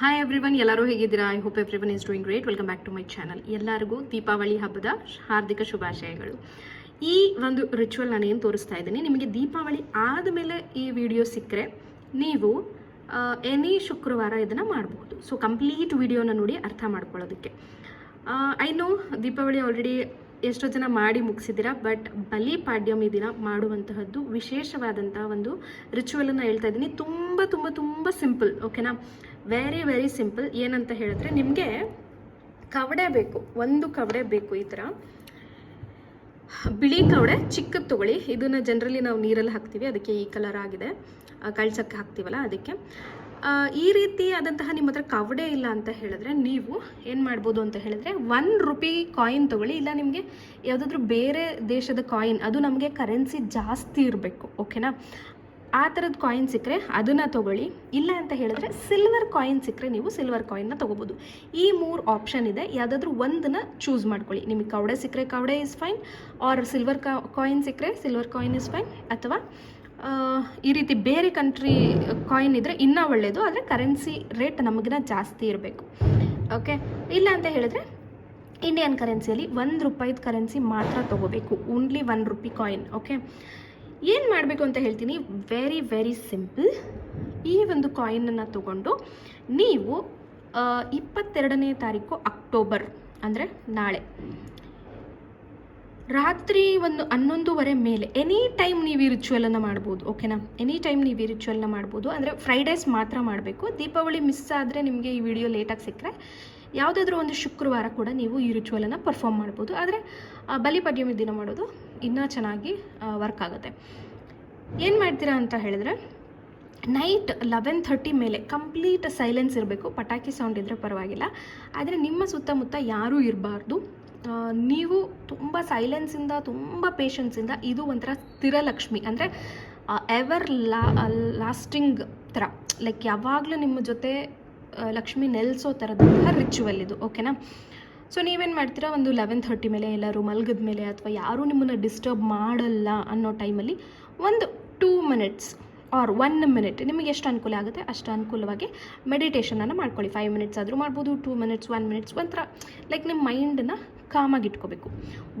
Hi everyone ಎಲ್ಲರೂ ಹೇಗಿದ್ದೀರಾ? I hope everyone is doing great welcome back to my channel ಎಲ್ಲರಿಗೂ ದೀಪಾವಳಿ ಹಬ್ಬದ ಹಾರ್ದಿಕ ಶುಭಾಶಯಗಳು. ಈ ಒಂದು ರಿಚುವಲ್ ನಾನು ಏನು ತೋರಿಸ್ತಾ ಇದ್ದೀನಿ? ನಿಮಗೆ ದೀಪಾವಳಿ ಆದಮೇಲೆ ಈ ವಿಡಿಯೋ ಸಿಕ್ಕರೆ ನೀವು ಎನಿ ಶುಕ್ರವಾರ ಇದನ್ನು ಮಾಡಬಹುದು ಸೊ ಕಂಪ್ಲೀಟ್ ವಿಡಿಯೋನ ನೋಡಿ ಅರ್ಥ ಮಾಡ್ಕೊಳ್ಳೋದಕ್ಕೆ. ಐ ನೋ ದೀಪಾವಳಿ ಆಲ್ರೆಡಿ ಎಷ್ಟೋ ಜನ ಮಾಡಿ ಮುಗಿಸಿದ್ದೀರಾ, ಬಟ್ ಬಲಿ ಪಾಡ್ಯಮಿ ದಿನ ಮಾಡುವಂತಹದ್ದು ವಿಶೇಷವಾದಂಥ ಒಂದು ರಿಚುವಲನ್ನು ಹೇಳ್ತಾ ಇದ್ದೀನಿ. ತುಂಬ ತುಂಬ ತುಂಬ ಸಿಂಪಲ್, ಓಕೆನಾ? ವೆರಿ ವೆರಿ ಸಿಂಪಲ್ ಏನಂತ ಹೇಳಿದ್ರೆ ನಿಮಗೆ ಕವಡೆ ಬೇಕು, ಒಂದು ಕವಡೆ ಬೇಕು ಈ ಥರ. ಬಿಳಿ ಕವಡೆ ಚಿಕ್ಕದು ತಗೊಳ್ಳಿ. ಇದನ್ನು ಜನರಲಿ ನಾವು ನೀರಲ್ಲಿ ಹಾಕ್ತೀವಿ, ಅದಕ್ಕೆ ಈ ಕಲರ್ ಆಗಿದೆ. ಕಳ್ಸಕ್ಕೆ ಹಾಕ್ತೀವಲ್ಲ ಅದಕ್ಕೆ. ಈ ರೀತಿ ಆದಂತಹ ನಿಮ್ಮ ಹತ್ರ ಕವಡೆ ಇಲ್ಲ ಅಂತ ಹೇಳಿದ್ರೆ ನೀವು ಏನು ಮಾಡ್ಬೋದು ಅಂತ ಹೇಳಿದ್ರೆ ಒನ್ ರುಪಿ ಕಾಯಿನ್ ತಗೊಳ್ಳಿ, ಇಲ್ಲ ನಿಮಗೆ ಯಾವುದಾದ್ರೂ ಬೇರೆ ದೇಶದ ಕಾಯಿನ್ ಅದು ನಮಗೆ ಕರೆನ್ಸಿ ಜಾಸ್ತಿ ಇರಬೇಕು ಓಕೆನಾ ಆ ಥರದ ಕಾಯಿನ್ ಸಿಕ್ಕರೆ ಅದನ್ನು ತೊಗೊಳ್ಳಿ, ಇಲ್ಲ ಅಂತ ಹೇಳಿದ್ರೆ ಸಿಲ್ವರ್ ಕಾಯಿನ್ ಸಿಕ್ಕರೆ ನೀವು ಸಿಲ್ವರ್ ಕಾಯಿನ್ನ ತೊಗೋಬೋದು. ಈ ಮೂರು ಆಪ್ಷನ್ ಇದೆ, ಯಾವುದಾದ್ರೂ ಒಂದನ್ನು ಚೂಸ್ ಮಾಡ್ಕೊಳ್ಳಿ. ನಿಮಗೆ ಕವಡೆ ಸಿಕ್ಕರೆ ಕವಡೆ is fine or silver coin ಸಿಕ್ಕರೆ ಸಿಲ್ವರ್ ಕಾಯಿನ್ ಇಸ್ ಫೈನ್ ಅಥವಾ ಈ ರೀತಿ ಬೇರೆ ಕಂಟ್ರಿ ಕಾಯಿನ್ ಇದ್ದರೆ ಇನ್ನೂ ಒಳ್ಳೆಯದು ಆದರೆ ಕರೆನ್ಸಿ ರೇಟ್ ನಮಗಿನ ಜಾಸ್ತಿ ಇರಬೇಕು. ಓಕೆ ಇಲ್ಲ ಅಂತ ಹೇಳಿದ್ರೆ ಇಂಡಿಯನ್ ಕರೆನ್ಸಿಯಲ್ಲಿ ಒಂದು ರೂಪಾಯಿದ ಕರೆನ್ಸಿ ಮಾತ್ರ ತೊಗೋಬೇಕು. Only one rupee coin okay ಏನು ಮಾಡಬೇಕು ಅಂತ ಹೇಳ್ತೀನಿ? ವೆರಿ ವೆರಿ ಸಿಂಪಲ್ ಈ ಒಂದು ಕಾಯಿನನ್ನು ತಗೊಂಡು ನೀವು ಇಪ್ಪತ್ತೆರಡನೇ ತಾರೀಕು ಅಕ್ಟೋಬರ್ ಅಂದರೆ ನಾಳೆ. ರಾತ್ರಿ ಒಂದು ಹನ್ನೊಂದುವರೆ ಮೇಲೆ ಎನಿ ಟೈಮ್ ನೀವು ಈ ರಿಚುವಲನ್ನು ಮಾಡ್ಬೋದು ಓಕೆನಾ ಎನಿ ಟೈಮ್ ನೀವು ಈ ರಿಚುವಲ್ನ ಮಾಡ್ಬೋದು, ಅಂದರೆ ಫ್ರೈಡೇಸ್ ಮಾತ್ರ ಮಾಡಬೇಕು. ದೀಪಾವಳಿ ಮಿಸ್ ಆದರೆ ನಿಮಗೆ ಈ ವಿಡಿಯೋ ಲೇಟಾಗಿ ಸಿಕ್ಕರೆ, ಯಾವುದಾದ್ರೂ ಒಂದು ಶುಕ್ರವಾರ ಕೂಡ ನೀವು ಈ ರಿಚುವಲನ್ನು ಪರ್ಫಾರ್ಮ್ ಮಾಡ್ಬೋದು. ಆದರೆ ಬಲಿಪಾಡ್ಯಮಿ ದಿನ ಮಾಡೋದು ಇನ್ನೂ ಚೆನ್ನಾಗಿ ವರ್ಕ್ ಆಗುತ್ತೆ. ಏನು ಮಾಡ್ತೀರಾ ಅಂತ ಹೇಳಿದ್ರೆ ನೈಟ್ ಲೆವೆನ್ ಥರ್ಟಿ ಮೇಲೆ ಕಂಪ್ಲೀಟ್ ಸೈಲೆನ್ಸ್ ಇರಬೇಕು. ಪಟಾಕಿ ಸೌಂಡ್ ಇದ್ದರೆ ಪರವಾಗಿಲ್ಲ. ಆದರೆ ನಿಮ್ಮ ಸುತ್ತಮುತ್ತ ಯಾರೂ ಇರಬಾರ್ದು. ನೀವು ತುಂಬ ಸೈಲೆನ್ಸಿಂದ ತುಂಬ ಪೇಷನ್ಸಿಂದ ಇದು ಒಂಥರ ಸ್ಥಿರಲಕ್ಷ್ಮಿ. ಅಂದರೆ ಎವರ್ ಲಾ ಲಾಸ್ಟಿಂಗ್ ಥರ. ಲೈಕ್ ಯಾವಾಗಲೂ ನಿಮ್ಮ ಜೊತೆ ಲಕ್ಷ್ಮಿ ನೆಲೆಸೋ ಥರದಂತಹ ರಿಚುವಲ್ ಇದು ಓಕೆನಾ ಸೊ ನೀವೇನು ಮಾಡ್ತೀರಾ? ಒಂದು ಲೆವೆನ್ ಥರ್ಟಿ ಮೇಲೆ ಎಲ್ಲರೂ ಮಲಗಿದ ಮೇಲೆ ಅಥವಾ ಯಾರೂ ನಿಮ್ಮನ್ನು ಡಿಸ್ಟರ್ಬ್ ಮಾಡಲ್ಲ ಅನ್ನೋ ಟೈಮಲ್ಲಿ ಒಂದು two minutes or one minute ನಿಮಗೆ ಎಷ್ಟು ಅನುಕೂಲ ಆಗುತ್ತೆ? ಅಷ್ಟು ಅನುಕೂಲವಾಗಿ ಮೆಡಿಟೇಷನನ್ನು ಮಾಡ್ಕೊಳ್ಳಿ. ಫೈವ್ ಮಿನಿಟ್ಸ್ ಆದರೂ ಮಾಡ್ಬೋದು ಟೂ ಮಿನಿಟ್ಸ್ ಒನ್ ಮಿನಿಟ್ಸ್ ಒಂಥರ ಲೈಕ್ ನಿಮ್ಮ ಮೈಂಡನ್ನ ಕಾಮಾಗಿ ಇಟ್ಕೋಬೇಕು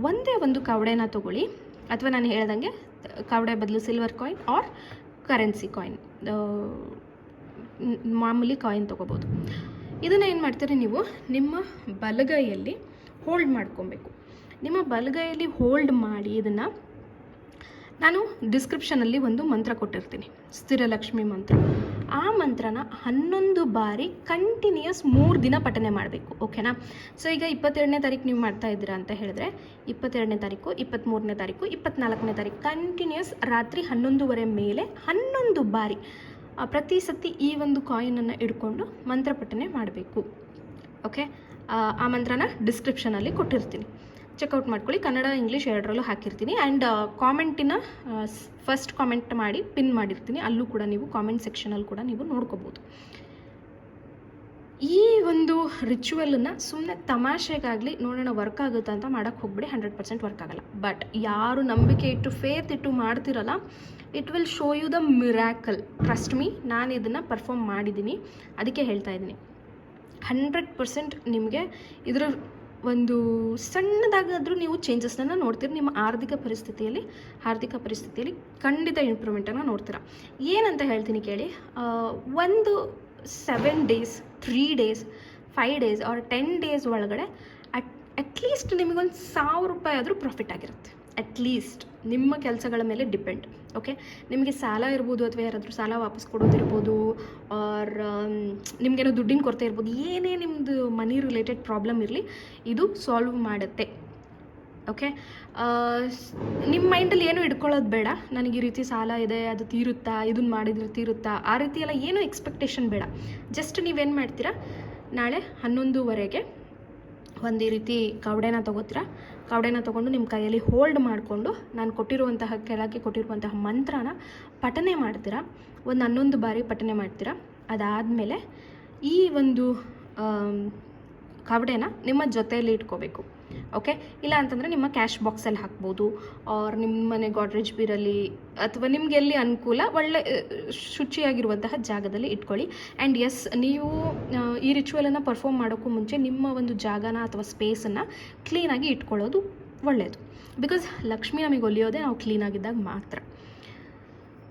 ಒಂದೇ ಒಂದು ಕವಡೆನ ತೊಗೊಳ್ಳಿ. ಅಥವಾ ನಾನು ಹೇಳ್ದಂಗೆ, ಕವಡೆ ಬದಲು silver coin or currency coin ಮಾಮೂಲಿ ಕಾಯಿನ್ ತೊಗೋಬೋದು. ಇದನ್ನು ಏನು ಮಾಡ್ತೀರಿ ನೀವು? ನಿಮ್ಮ ಬಲಗೈಯಲ್ಲಿ ಹೋಲ್ಡ್ ಮಾಡ್ಕೊಬೇಕು. ನಿಮ್ಮ ಬಲಗೈಯಲ್ಲಿ ಹೋಲ್ಡ್ ಮಾಡಿ ಇದನ್ನು ನಾನು ಡಿಸ್ಕ್ರಿಪ್ಷನಲ್ಲಿ ಒಂದು ಮಂತ್ರ ಕೊಟ್ಟಿರ್ತೀನಿ. ಸ್ಥಿರಲಕ್ಷ್ಮಿ ಮಂತ್ರ. ಆ ಮಂತ್ರನ ಹನ್ನೊಂದು ಬಾರಿ ಕಂಟಿನ್ಯೂಸ್ ಮೂರು ದಿನ ಪಠನೆ ಮಾಡಬೇಕು ಓಕೆನಾ ಸೊ ಈಗ ಇಪ್ಪತ್ತೆರಡನೇ ತಾರೀಕು ನೀವು ಮಾಡ್ತಾ ಇದ್ದೀರಾ ಅಂತ ಹೇಳಿದ್ರೆ, ಇಪ್ಪತ್ತೆರಡನೇ ತಾರೀಕು ಇಪ್ಪತ್ತ್ಮೂರನೇ ತಾರೀಕು ಇಪ್ಪತ್ನಾಲ್ಕನೇ ತಾರೀಕು ಕಂಟಿನ್ಯೂಸ್ ರಾತ್ರಿ ಹನ್ನೊಂದುವರೆ ಮೇಲೆ ಹನ್ನೊಂದು ಬಾರಿ ಪ್ರತಿ ಸತಿ ಈ ಒಂದು ಕಾಯಿನನ್ನು ಇಟ್ಕೊಂಡು ಮಂತ್ರ ಪಠನೆ ಮಾಡಬೇಕು ಓಕೆ ಆ ಮಂತ್ರನ ಡಿಸ್ಕ್ರಿಪ್ಷನಲ್ಲಿ ಕೊಟ್ಟಿರ್ತೀನಿ. ಚೆಕ್ಔಟ್ ಮಾಡ್ಕೊಳ್ಳಿ. ಕನ್ನಡ ಇಂಗ್ಲೀಷ್ ಎರಡರಲ್ಲೂ ಹಾಕಿರ್ತೀನಿ. ಆ್ಯಂಡ್ ಕಾಮೆಂಟಿನ ಫಸ್ಟ್ ಕಾಮೆಂಟ್ ಮಾಡಿ ಪಿನ್ ಮಾಡಿರ್ತೀನಿ. ಅಲ್ಲೂ ಕೂಡ ನೀವು ಕಾಮೆಂಟ್ ಸೆಕ್ಷನಲ್ಲಿ ಕೂಡ ನೀವು ನೋಡ್ಕೋಬೋದು. ಈ ಒಂದು ರಿಚುವಲನ್ನು ಸುಮ್ಮನೆ ತಮಾಷೆಗಾಗಲಿ, ನೋಡೋಣ ವರ್ಕ್ ಆಗುತ್ತೆ ಅಂತ ಮಾಡೋಕ್ಕೆ ಹೋಗ್ಬಿಡಿ. ಹಂಡ್ರೆಡ್ ಪರ್ಸೆಂಟ್ ವರ್ಕ್ ಆಗಲ್ಲ. ಬಟ್ ಯಾರು ನಂಬಿಕೆ ಇಟ್ಟು ಫೇತ್ ಇಟ್ಟು ಮಾಡ್ತಿರಲ್ಲ it will show you the miracle trust me ನಾನು ಇದನ್ನು ಪರ್ಫಾರ್ಮ್ ಮಾಡಿದ್ದೀನಿ. ಅದಕ್ಕೆ ಹೇಳ್ತಾ ಇದ್ದೀನಿ. ಹಂಡ್ರೆಡ್ ಪರ್ಸೆಂಟ್ ನಿಮಗೆ ಇದರ ಒಂದು ಸಣ್ಣದಾಗಾದರೂ ನೀವು ಚೇಂಜಸ್ನ ನೋಡ್ತೀರಿ. ನಿಮ್ಮ ಆರ್ಥಿಕ ಪರಿಸ್ಥಿತಿಯಲ್ಲಿ ಆರ್ಥಿಕ ಪರಿಸ್ಥಿತಿಯಲ್ಲಿ ಖಂಡಿತ ಇಂಪ್ರೂವ್ಮೆಂಟನ್ನು ನೋಡ್ತೀರ. ಏನಂತ ಹೇಳ್ತೀನಿ ಕೇಳಿ ಒಂದು seven days three days five days or ten days ಒಳಗಡೆ ಅಟ್ ಅಟ್ಲೀಸ್ಟ್ ನಿಮಗೊಂದು ಸಾವಿರ ರೂಪಾಯಿ ಆದರೂ ಪ್ರಾಫಿಟ್ ಆಗಿರುತ್ತೆ. ಅಟ್ಲೀಸ್ಟ್ ನಿಮ್ಮ ಕೆಲಸಗಳ ಮೇಲೆ ಡಿಪೆಂಡ್ ಓಕೆ? ನಿಮಗೆ ಸಾಲ ಇರ್ಬೋದು ಅಥವಾ ಯಾರಾದರೂ ಸಾಲ ವಾಪಸ್ ಕೊಡೋದಿರ್ಬೋದು ಆರ್ ನಿಮಗೇನೋ ದುಡ್ಡಿನ ಕೊರತೆ ಇರ್ಬೋದು, ಏನೇ ನಿಮ್ಮದು ಮನಿ ರಿಲೇಟೆಡ್ ಪ್ರಾಬ್ಲಮ್ ಇರಲಿ, ಇದು ಸಾಲ್ವ್ ಮಾಡುತ್ತೆ. ಓಕೆ? ನಿಮ್ಮ ಮೈಂಡಲ್ಲಿ ಏನು ಇಟ್ಕೊಳ್ಳೋದು ಬೇಡ. ನನಗೆ ಈ ರೀತಿ ಸಾಲ ಇದೆ, ಅದು ತೀರುತ್ತಾ ಇದನ್ನು ಮಾಡಿದ್ರೆ ತೀರುತ್ತಾ, ಆ ರೀತಿ ಎಲ್ಲ ಏನೂ ಎಕ್ಸ್ಪೆಕ್ಟೇಷನ್ ಬೇಡ. ಜಸ್ಟ್ ನೀವೇನು ಮಾಡ್ತೀರಾ? ನಾಳೆ ಹನ್ನೊಂದುವರೆಗೆ ಒಂದು ರೀತಿ ಕವಡೆನ ತೊಗೋತೀರಾ? ಕವಡೆನ ತೊಗೊಂಡು ನಿಮ್ಮ ಕೈಯಲ್ಲಿ ಹೋಲ್ಡ್ ಮಾಡಿಕೊಂಡು ನಾನು ಕೊಟ್ಟಿರುವಂತಹ, ಕೆಳಗೆ ಕೊಟ್ಟಿರುವಂತಹ ಮಂತ್ರನ ಪಠನೆ ಮಾಡ್ತೀರಾ? ಒಂದು ಹನ್ನೊಂದು ಬಾರಿ ಪಠನೆ ಮಾಡ್ತೀರಾ? ಅದಾದಮೇಲೆ ಈ ಒಂದು ಕವಡೆನ ನಿಮ್ಮ ಜೊತೆಯಲ್ಲಿ ಇಟ್ಕೋಬೇಕು, ಓಕೆ? ಇಲ್ಲ ಅಂತಂದರೆ ನಿಮ್ಮ ಕ್ಯಾಶ್ ಬಾಕ್ಸಲ್ಲಿ ಹಾಕ್ಬೋದು ಆರ್ ನಿಮ್ಮ ಮನೆ ಗಾಡ್ರೇಜ್ ಬೀರಲ್ಲಿ ಅಥವಾ ನಿಮ್ಗೆ ಎಲ್ಲಿ ಅನುಕೂಲ, ಒಳ್ಳೆ ಶುಚಿಯಾಗಿರುವಂತಹ ಜಾಗದಲ್ಲಿ ಇಟ್ಕೊಳ್ಳಿ. ಆ್ಯಂಡ್ ಎಸ್ ನೀವು ಈ ರಿಚುವಲನ್ನು ಪರ್ಫಾರ್ಮ್ ಮಾಡೋಕ್ಕೂ ಮುಂಚೆ ನಿಮ್ಮ ಒಂದು ಜಾಗನ ಅಥವಾ ಸ್ಪೇಸನ್ನು ಕ್ಲೀನಾಗಿ ಇಟ್ಕೊಳ್ಳೋದು ಒಳ್ಳೆಯದು ಬಿಕಾಸ್ ಲಕ್ಷ್ಮಿ ನಮಗೆ ಒಲಿಯೋದೇ ನಾವು ಕ್ಲೀನಾಗಿದ್ದಾಗ ಮಾತ್ರ.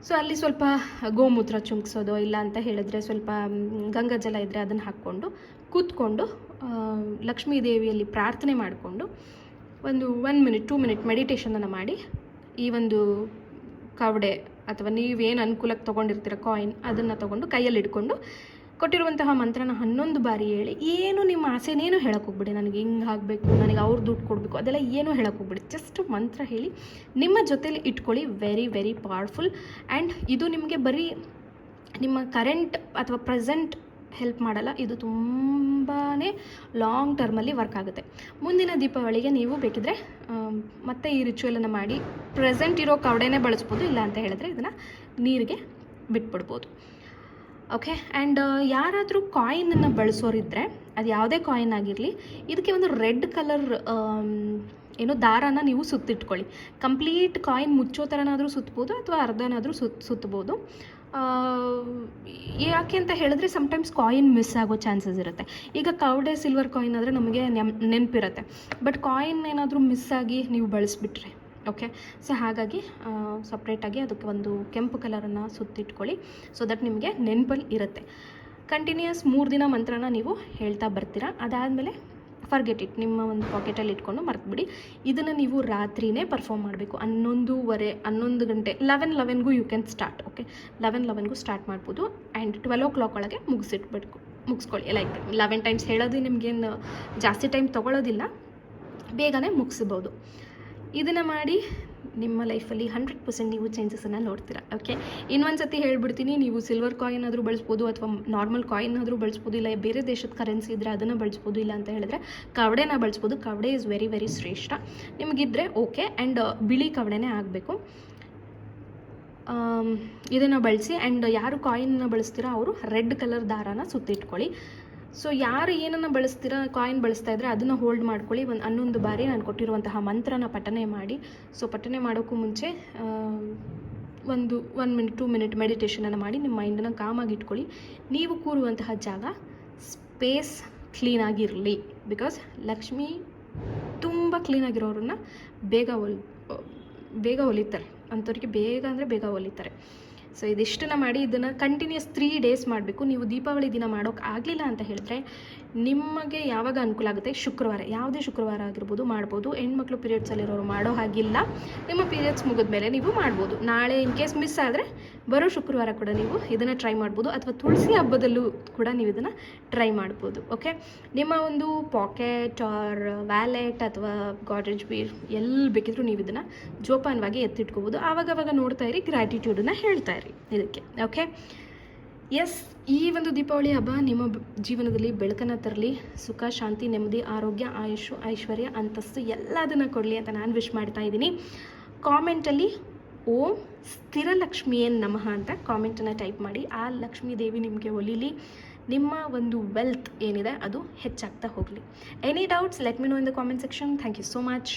ಸೊ ಅಲ್ಲಿ ಸ್ವಲ್ಪ ಗೋಮೂತ್ರ ಚುಂಕಿಸೋದು ಇಲ್ಲ ಅಂತ ಹೇಳಿದ್ರೆ ಸ್ವಲ್ಪ ಗಂಗಾಜಲ ಇದ್ದರೆ ಅದನ್ನು ಹಾಕ್ಕೊಂಡು, ಕೂತ್ಕೊಂಡು ಲಕ್ಷ್ಮೀ ದೇವಿಯಲ್ಲಿ ಪ್ರಾರ್ಥನೆ ಮಾಡಿಕೊಂಡು ಒಂದು ಒನ್ ಮಿನಿಟ್ ಟೂ ಮಿನಿಟ್ ಮೆಡಿಟೇಷನನ್ನು ಮಾಡಿ, ಈ ಒಂದು ಕವಡೆ ಅಥವಾ ನೀವೇನು ಅನುಕೂಲಕ್ಕೆ ತೊಗೊಂಡಿರ್ತೀರ ಕಾಯಿನ್ ಅದನ್ನು ತೊಗೊಂಡು ಕೈಯಲ್ಲಿ ಇಟ್ಕೊಂಡು ಕೊಟ್ಟಿರುವಂತಹ ಮಂತ್ರನ ಹನ್ನೊಂದು ಬಾರಿ ಹೇಳಿ, ಏನು ನಿಮ್ಮ ಆಸೆನೇನು ಹೇಳಕ್ಕೆ ಹೋಗ್ಬಿಡಿ, ನನಗೆ ಹಿಂಗೆ ಆಗಬೇಕು, ನನಗೆ ಅವ್ರ ದುಡ್ಡು ಕೊಡಬೇಕು, ಅದೆಲ್ಲ ಏನು ಹೇಳಕ್ಕೆ ಹೋಗ್ಬಿಡಿ ಜಸ್ಟ್ ಮಂತ್ರ ಹೇಳಿ, ನಿಮ್ಮ ಜೊತೇಲಿ ಇಟ್ಕೊಳ್ಳಿ ವೆರಿ ವೆರಿ ಪವರ್ಫುಲ್ ಆ್ಯಂಡ್ ಇದು ನಿಮಗೆ ಬರೀ ನಿಮ್ಮ ಕರೆಂಟ್ ಅಥವಾ ಪ್ರೆಸೆಂಟ್ ಹೆಲ್ಪ್ ಮಾಡಲ್ಲ. ಇದು ತುಂಬಾ ಲಾಂಗ್ ಟರ್ಮಲ್ಲಿ ವರ್ಕ್ ಆಗುತ್ತೆ. ಮುಂದಿನ ದೀಪಾವಳಿಗೆ ನೀವು ಬೇಕಿದ್ರೆ ಮತ್ತೆ ಈ ರಿಚುವಲನ್ನು ಮಾಡಿ ಪ್ರೆಸೆಂಟ್ ಇರೋ ಕವಡೆನೇ ಬಳಸ್ಬೋದು, ಇಲ್ಲ ಅಂತ ಹೇಳಿದ್ರೆ ಇದನ್ನು ನೀರಿಗೆ ಬಿಟ್ಬಿಡ್ಬೋದು. ಓಕೆ ಆ್ಯಂಡ್ ಯಾರಾದರೂ ಕಾಯಿನನ್ನು ಬಳಸೋರಿದ್ದರೆ ಅದು ಯಾವುದೇ ಕಾಯಿನ್ ಆಗಿರಲಿ, ಇದಕ್ಕೆ ಒಂದು ರೆಡ್ ಕಲರ್ ಏನೋ ದಾರಾನ ನೀವು ಸುತ್ತಿಟ್ಕೊಳ್ಳಿ. ಕಂಪ್ಲೀಟ್ ಕಾಯಿನ್ ಮುಚ್ಚೋ ಥರನಾದರೂ ಸುತ್ತಬೋದು ಅಥವಾ ಅರ್ಧನಾದರೂ ಸುತ್ತ ಸುತ್ತಬೋದು ಯಾಕೆ ಅಂತ ಹೇಳಿದ್ರೆ ಸಮ್ಟೈಮ್ಸ್ ಕಾಯಿನ್ ಮಿಸ್ ಆಗೋ ಚಾನ್ಸಸ್ ಇರುತ್ತೆ. ಈಗ ಕೌಡೆ ಸಿಲ್ವರ್ ಕಾಯಿನ್ ಆದರೆ ನಮಗೆ ನೆಮ್, ನೆನಪಿರುತ್ತೆ. ಬಟ್ ಕಾಯಿನ್ ಏನಾದರೂ ಮಿಸ್ ಆಗಿ ನೀವು ಬಳಸಿಬಿಟ್ರೆ ಓಕೆ ಸೊ ಹಾಗಾಗಿ ಸಪ್ರೇಟಾಗಿ ಅದಕ್ಕೆ ಒಂದು ಕೆಂಪು ಕಲರನ್ನು ಸುತ್ತಿಟ್ಕೊಳ್ಳಿ. ಸೊ ದಟ್ ನಿಮಗೆ ನೆನಪಲ್ಲಿ ಇರುತ್ತೆ. ಕಂಟಿನ್ಯೂಸ್ ಮೂರು ದಿನ ಮಂತ್ರನ ನೀವು ಹೇಳ್ತಾ ಬರ್ತೀರಾ? ಅದಾದಮೇಲೆ ಫರ್ಗೆಟ್ ಇಟ್ ನಿಮ್ಮ ಒಂದು ಪಾಕೆಟಲ್ಲಿ ಇಟ್ಕೊಂಡು ಮರ್ತುಬಿಡಿ. ಇದನ್ನು ನೀವು ರಾತ್ರಿನೇ ಪರ್ಫಾರ್ಮ್ ಮಾಡಬೇಕು. ಹನ್ನೊಂದೂವರೆ, ಹನ್ನೊಂದು ಗಂಟೆ eleven ಲೆವೆನ್ಗೂ you can start okay eleven ಲೆವೆನ್ಗೂ start ಮಾಡ್ಬೋದು. ಆ್ಯಂಡ್ ಟ್ವೆಲ್ ಓ ಕ್ಲಾಕ್ ಒಳಗೆ ಮುಗಿಸಿಟ್ಬಿಡ್ಕು, ಮುಗಿಸ್ಕೊಳ್ಳಿ. ಲೈಕ್ ಲೆವೆನ್ ಟೈಮ್ಸ್ ಹೇಳೋದು ನಿಮಗೇನು ಜಾಸ್ತಿ ಟೈಮ್ ತೊಗೊಳೋದಿಲ್ಲ. ಬೇಗನೆ ಮುಗಿಸ್ಬೋದು. ಇದನ್ನು ಮಾಡಿ ನಿಮ್ಮ ಲೈಫಲ್ಲಿ ಹಂಡ್ರೆಡ್ ಪರ್ಸೆಂಟ್ ನೀವು ಚೇಂಜಸನ್ನು ನೋಡ್ತೀರಾ ಓಕೆ ಇನ್ನೊಂದು ಸತಿ ಹೇಳ್ಬಿಡ್ತೀನಿ, ನೀವು ಸಿಲ್ವರ್ ಕಾಯಿನ್ ಆದರೂ ಬಳಸ್ಬೋದು ಅಥವಾ ನಾರ್ಮಲ್ ಕಾಯಿನ್ ಆದರೂ ಬಳಸ್ಬೋದು, ಇಲ್ಲ ಬೇರೆ ದೇಶದ ಕರೆನ್ಸಿ ಇದ್ದರೆ ಅದನ್ನು ಬಳಸ್ಬೋದು, ಇಲ್ಲ ಅಂತ ಹೇಳಿದ್ರೆ ಕವಡೆನ ಬಳಸ್ಬೋದು. ಕವಡೆ ಇಸ್ ವೆರಿ ವೆರಿ ಶ್ರೇಷ್ಠ. ನಿಮಗಿದ್ರೆ ಓಕೆ ಆ್ಯಂಡ್ ಬಿಳಿ ಕವಡೆನೇ ಆಗಬೇಕು. ಇದನ್ನು ಬಳಸಿ ಆ್ಯಂಡ್ ಯಾರು ಕಾಯಿನ್ನ ಬಳಸ್ತೀರೋ ಅವರು ರೆಡ್ ಕಲರ್ ದಾರಾನ ಸುತ್ತಿಟ್ಕೊಳ್ಳಿ. ಸೊ ಯಾರು ಏನನ್ನು ಬಳಸ್ತೀರಾ ಕಾಯಿನ್ ಬಳಸ್ತಾ ಇದ್ರೆ ಅದನ್ನು ಹೋಲ್ಡ್ ಮಾಡ್ಕೊಳ್ಳಿ. ಒಂದು ಹನ್ನೊಂದು ಬಾರಿ ನಾನು ಕೊಟ್ಟಿರುವಂತಹ ಮಂತ್ರನ ಪಠನೆ ಮಾಡಿ. ಸೊ ಪಠನೆ ಮಾಡೋಕ್ಕೂ ಮುಂಚೆ ಒಂದು ಒನ್ ಮಿನಿಟ್ ಟೂ ಮಿನಿಟ್ ಮೆಡಿಟೇಷನನ್ನು ಮಾಡಿ ನಿಮ್ಮ ಮೈಂಡನ್ನು ಕಾಮಾಗಿ ಇಟ್ಕೊಳ್ಳಿ. ನೀವು ಕೂರುವಂತಹ ಜಾಗ ಸ್ಪೇಸ್ ಕ್ಲೀನಾಗಿರಲಿ ಬಿಕಾಸ್ ಲಕ್ಷ್ಮಿ ತುಂಬ ಕ್ಲೀನಾಗಿರೋರನ್ನ ಬೇಗ ಒಲ್, ಬೇಗ ಹೊಲಿತಾರೆ ಅಂಥವ್ರಿಗೆ ಬೇಗ ಅಂದರೆ ಬೇಗ ಒಲಿತಾರೆ. ಸೊ ಇದಿಷ್ಟನ್ನ ಮಾಡಿ ಇದನ್ನು ಕಂಟಿನ್ಯೂಸ್ ತ್ರೀ ಡೇಸ್ ಮಾಡಬೇಕು. ನೀವು ದೀಪಾವಳಿ ದಿನ ಮಾಡೋಕೆ ಆಗಲಿಲ್ಲ ಅಂತ ಹೇಳಿದ್ರೆ ನಿಮಗೆ ಯಾವಾಗ ಅನುಕೂಲ ಆಗುತ್ತೆ? ಶುಕ್ರವಾರ. ಯಾವುದೇ ಶುಕ್ರವಾರ ಆಗಿರ್ಬೋದು ಮಾಡ್ಬೋದು. ಹೆಣ್ಮಕ್ಳು ಪೀರಿಯಡ್ಸಲ್ಲಿರೋರು ಮಾಡೋ ಹಾಗಿಲ್ಲ. ನಿಮ್ಮ ಪೀರಿಯಡ್ಸ್ ಮುಗಿದ ಮೇಲೆ ನೀವು ಮಾಡ್ಬೋದು. ನಾಳೆ ಇನ್ ಕೇಸ್ ಮಿಸ್ ಆದರೆ ಬರೋ ಶುಕ್ರವಾರ ಕೂಡ ನೀವು ಇದನ್ನು ಟ್ರೈ ಮಾಡ್ಬೋದು. ಅಥವಾ ತುಳಸಿ ಹಬ್ಬದಲ್ಲೂ ಕೂಡ ನೀವು ಇದನ್ನು ಟ್ರೈ ಮಾಡ್ಬೋದು. ಓಕೆ ನಿಮ್ಮ ಒಂದು ಪಾಕೆಟ್ ಆರ್ ವ್ಯಾಲೆಟ್ ಅಥವಾ ಗಾಡ್ರೇಜ್ ಬೀರ್ ಎಲ್ಲಿ ಬೇಕಿದ್ರೂ ನೀವು ಇದನ್ನು ಜೋಪಾನವಾಗಿ ಎತ್ತಿಟ್ಕೋಬೋದು. ಆವಾಗವಾಗ ನೋಡ್ತಾ ಇರಿ ಗ್ರ್ಯಾಟಿಟ್ಯೂಡನ್ನ ಹೇಳ್ತಾ ಇರಿ. ಇದಕ್ಕೆ. ಓಕೆ ಎಸ್ ಈ ಒಂದು ದೀಪಾವಳಿ ಹಬ್ಬ ನಿಮ್ಮ ಜೀವನದಲ್ಲಿ ಬೆಳಕನ್ನು ತರಲಿ, ಸುಖ, ಶಾಂತಿ, ನೆಮ್ಮದಿ, ಆರೋಗ್ಯ, ಆಯುಷು, ಐಶ್ವರ್ಯ ಅಂತಸ್ತು ಎಲ್ಲದನ್ನು ಕೊಡಲಿ ಅಂತ ನಾನು ವಿಶ್ ಮಾಡ್ತಾ ಇದ್ದೀನಿ. ಕಾಮೆಂಟಲ್ಲಿ ಓಂ ಸ್ಥಿರ ಲಕ್ಷ್ಮಿಯೇ ನಮಃ ಅಂತ ಕಾಮೆಂಟನ್ನು ಟೈಪ್ ಮಾಡಿ. ಆ ಲಕ್ಷ್ಮೀ ದೇವಿ ನಿಮಗೆ ಒಲಿಲಿ. ನಿಮ್ಮ ಒಂದು ವೆಲ್ತ್ ಏನಿದೆ ಅದು ಹೆಚ್ಚಾಗ್ತಾ ಹೋಗಲಿ. Any doubts let me know in the comment section thank you so much